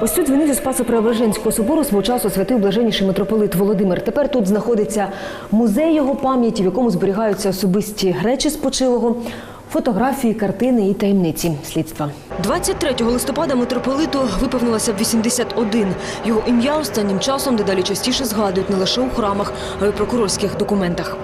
Ось тут дзвіницю Спасо-Преображенського собору свого часу святив блаженніший митрополит Володимир. Тепер тут знаходиться музей його пам'яті, в якому зберігаються особисті речі спочилого, фотографії, картини і таємниці слідства. 23 листопада митрополиту виповнилося б 81. Його ім'я останнім часом дедалі частіше згадують не лише у храмах, а й у прокурорських документах.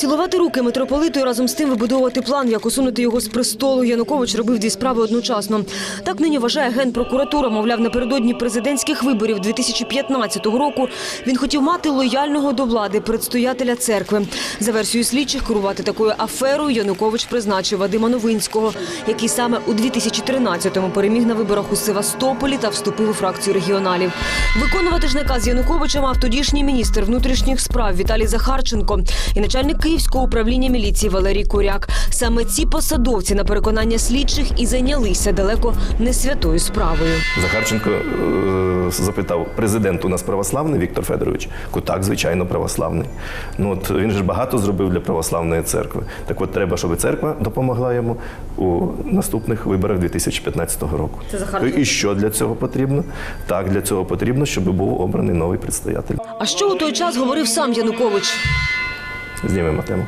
Цілувати руки митрополиту і разом з тим вибудовувати план, як усунути його з престолу. Янукович робив дві справи одночасно. Так нині вважає генпрокуратура. Мовляв, напередодні президентських виборів 2015 року він хотів мати лояльного до влади предстоятеля церкви. За версією слідчих, керувати такою аферою Янукович призначив Вадима Новинського, який саме у 2013-му переміг на виборах у Севастополі та вступив у фракцію регіоналів. Виконувати ж наказ Януковича мав тодішній міністр внутрішніх справ Віталій Захарченко і начальник Київського управління міліції Валерій Куряк. Саме ці посадовці на переконання слідчих і зайнялися далеко не святою справою. Захарченко е, запитав, президент у нас православний Віктор Федорович? Ку, Так, звичайно, православний. Ну от він же ж багато зробив для православної церкви. Так от треба, щоб церква допомогла йому у наступних виборах 2015 року. Це Захарченко. І що для цього потрібно? Так, для цього потрібно, щоб був обраний новий предстоятель. А що у той час говорив сам Янукович? Знімемо тему.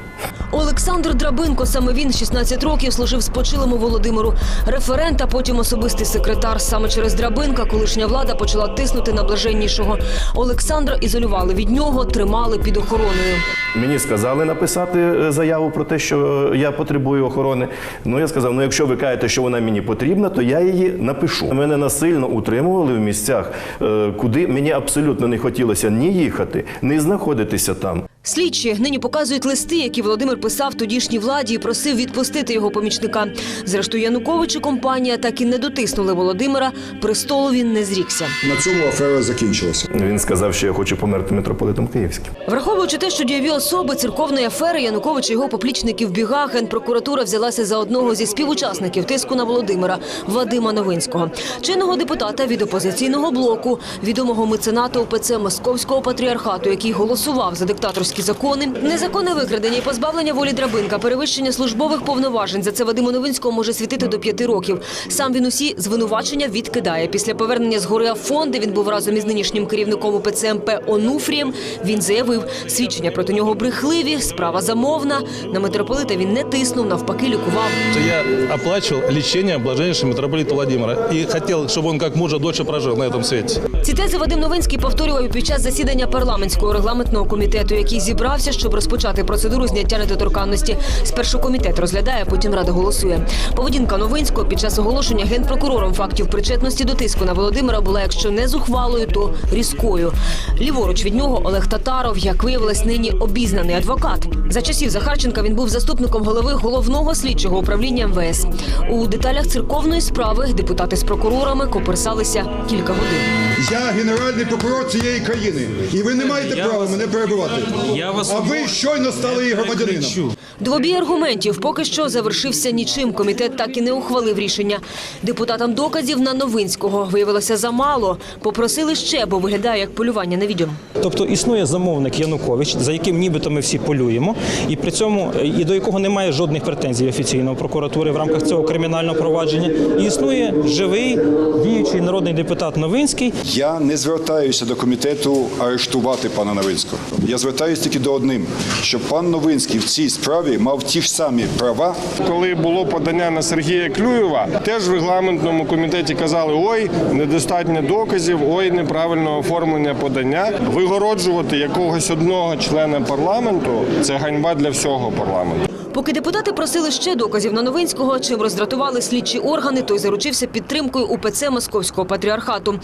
Олександр Драбинко, саме він 16 років служив спочилому Володимиру. Референт, а потім особистий секретар. Саме через Драбинка колишня влада почала тиснути на блаженнішого. Олександра ізолювали від нього, тримали під охороною. Мені сказали написати е, заяву про те, що е, я потребую охорони. Ну я сказав: ну якщо ви кажете, що вона мені потрібна, то я її напишу. Мене насильно утримували в місцях, е, куди мені абсолютно не хотілося ні їхати, ні знаходитися там. Слідчі нині показують листи, які Володимир писав тодішній владі і просив відпустити його помічника. Зрештою, Янукович і компанія так і не дотиснули Володимира. Престолу він не зрікся. На цьому афера закінчилася. Він сказав, що я хочу померти митрополитом Київським. Враховуючи те, що дієві особи церковної афери Янукович і його поплічники в бігах, генпрокуратура взялася за одного зі співучасників тиску на Володимира Вадима Новинського, чинного депутата від опозиційного блоку, відомого мецената УПЦ Московського патріархату, який голосував за диктаторські закони, незаконне викрадення і позбавлення волі драбинка, перевищення службових повноважень. За це Вадиму Новинському може світити до п'яти років. Сам він усі звинувачення відкидає. Після повернення з гори Афон, де він був разом із нинішнім керівником УПЦ МП Онуфрієм, він заявив, свідчення проти нього брехливі, справа замовна. На митрополита він не тиснув, навпаки, лікував. я оплачивал лечение блаженнейшего митрополита Владимира и хотел, чтобы он как мужа дочь прожил на этом свете. Ці тези Вадим Новинський повторював під час засідання парламентського регламентного комітету, який зібрався, щоб розпочати процедуру зняття недоторканності. Спершу комітет розглядає, потім рада голосує. Поведінка Новинського під час оголошення генпрокурором фактів причетності до тиску на Володимира була, якщо не зухвалою, то різкою. Ліворуч від нього Олег Татаров, як виявилось, нині обізнаний адвокат. За часів Захарченка він був заступником голови головного слідчого управління МВС. У деталях церковної справи депутати з прокурорами коперсалися кілька годин. Я генеральний прокурор цієї країни, і ви не маєте права мене перебивати. Я вас А ви щойно стали її громадянином. Двобій аргументів поки що завершився нічим. Комітет так і не ухвалив рішення. Депутатам доказів на Новинського виявилося замало. Попросили ще, бо виглядає як полювання на відьом. Тобто існує замовник Янукович, за яким нібито ми всі полюємо, і при цьому і до якого немає жодних претензій офіційно прокуратури в рамках цього кримінального провадження. І існує живий діючий народний депутат Новинський, Я не звертаюся до комітету арештувати пана Новинського. Я звертаюся тільки до одним, щоб пан Новинський в цій справі мав ті ж самі права, Коли було подання на Сергія Клюєва, теж в регламентному комітеті казали: ой, недостатньо доказів, ой, неправильне оформлення подання. Вигороджувати якогось одного члена парламенту це ганьба для всього парламенту. Поки депутати просили ще доказів на Новинського, чим роздратували слідчі органи, той заручився підтримкою УПЦ Московського патріархату.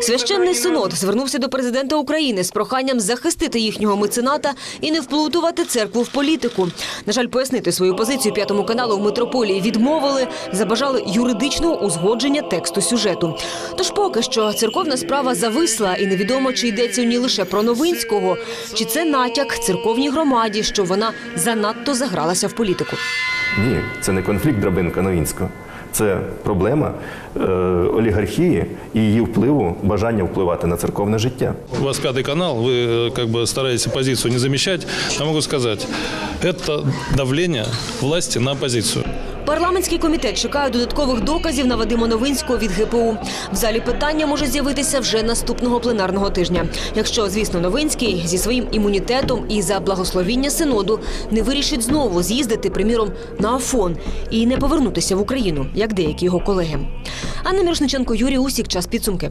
Священний синод звернувся до президента України з проханням захистити їхнього мецената і не вплутувати церкву в політику. На жаль, пояснити свою позицію п'ятому каналу в митрополії відмовили, забажали юридичного узгодження тексту сюжету. Тож поки що церковна справа зависла, і невідомо, чи йдеться в ній лише про Новинського, чи це натяк церковній громаді, що вона занадто загралася в політику. Ні, це не конфлікт Драбинка Новінського. Це проблема е, олігархії і її впливу, бажання впливати на церковне життя. У вас пятый канал, вы э, как бы стараетесь позицию не замещать. Я могу сказать, это давление власти на оппозицию. Парламентський комітет чекає додаткових доказів на Вадима Новинського від ГПУ. В залі питання може з'явитися вже наступного пленарного тижня. Якщо, звісно, Новинський зі своїм імунітетом і за благословіння синоду не вирішить знову з'їздити, приміром, на Афон і не повернутися в Україну, як деякі його колеги. Анна Мірошниченко, Юрій Усік, час підсумки.